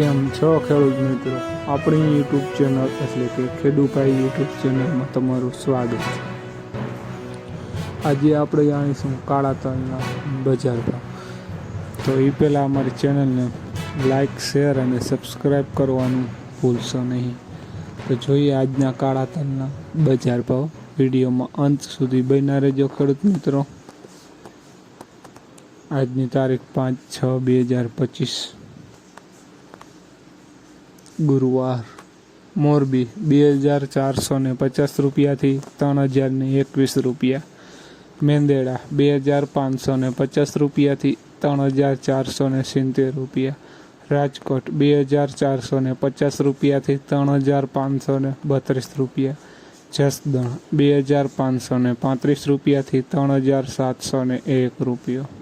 કેમ છો ખેડૂત મિત્રો? આપણી યુટ્યુબ ચેનલ એટલે કે ખેડૂભાઈ યુટ્યુબ ચેનલમાં તમારું સ્વાગત છે. આજે આપણે જાણીશું કાળા તલના બજાર ભાવ. તો એ પહેલાં અમારી ચેનલને લાઇક શેર અને સબસ્ક્રાઈબ કરવાનું ભૂલશો નહીં. તો જોઈએ આજના કાળા તલના બજાર ભાવ. વિડીયોમાં અંત સુધી બન્યા રહેજો ખેડૂત મિત્રો. આજની તારીખ પાંચ છ બે હજાર પચીસ. ગુરુવાર. મોરબી, બે હજાર ચારસો ને પચાસ રૂપિયાથી ત્રણ હજાર ને એકવીસ રૂપિયા. મેંદેડા, બે હજાર પાંચસો ને પચાસ રૂપિયાથી ત્રણ હજાર ચારસો ને સિત્તેર રૂપિયા. રાજકોટ, બે હજાર ચારસો ને પચાસ રૂપિયાથી ત્રણ હજાર પાંચસો ને બત્રીસ રૂપિયા. જસદણ, બે હજાર પાંચસો ને પાંત્રીસ રૂપિયાથી ત્રણ હજાર સાતસો ને એક રૂપિયો.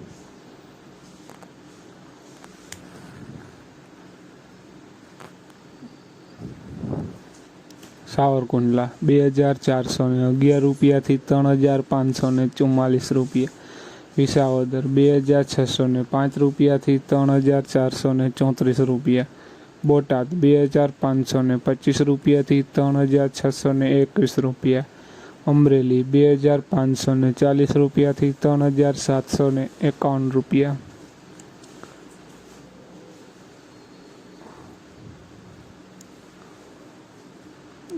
સાવરકુંડલા, બે હજાર ચારસો ને અગિયાર રૂપિયાથી ત્રણ હજાર પાંચસો ને ચુમ્માલીસ રૂપિયા. વિસાવદર, બે હજાર છસો ને પાંચ રૂપિયાથી ત્રણ હજાર ચારસો ને ચોત્રીસ રૂપિયા. બોટાદ, બે હજાર પાંચસો ને પચીસ રૂપિયાથી ત્રણ હજાર છસો ને એકવીસ રૂપિયા. અમરેલી, બે હજાર પાંચસો ને ચાલીસ રૂપિયાથી ત્રણ હજાર સાતસો ને એકાવન રૂપિયા.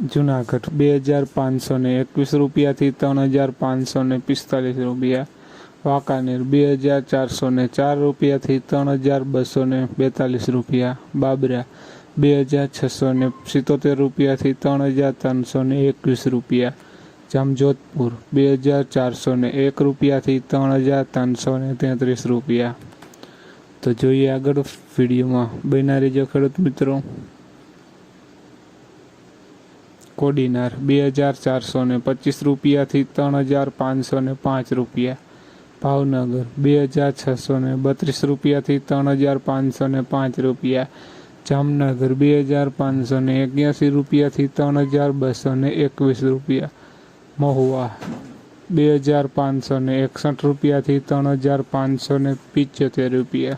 જુનાગઢ, બે હજાર પાંચસો ને એકવીસ રૂપિયાથી ત્રણ હજાર પાંચસો ને પિસ્તાલીસ રૂપિયા. વાંકાનેર, બે હજાર ચારસો ને ચાર રૂપિયાથી ત્રણ હજાર બસો ને બેતાલીસ રૂપિયા. બાબરા, બે હજાર છસો ને સિત્તોતેર રૂપિયાથી ત્રણ હજાર ત્રણસો ને એકવીસ રૂપિયા. જામજોધપુર, બે હજાર ચારસો ને એક રૂપિયાથી ત્રણ હજાર ત્રણસો ને તેત્રીસ રૂપિયા. તો જોઈએ આગળ વિડીયોમાં. બનારી રહેજો ખેડૂત મિત્રો. કોડીનાર બે હજાર ચારસો ને પચીસ રૂપિયાથી ત્રણ હજાર પાંચસો ને પાંચ રૂપિયા. ભાવનગર? બે હજાર છસો ને બત્રીસ રૂપિયાથી ત્રણ હજાર પાંચસો ને પાંચ રૂપિયા. જામનગર? બે હજાર પાંચસો ને એક્યાસી રૂપિયાથી ત્રણ હજાર બસો ને એકવીસ રૂપિયા. મહુવા? બે હજાર પાંચસો ને એકસઠ રૂપિયાથી ત્રણ હજાર પાંચસો ને પિચોતેર રૂપિયા.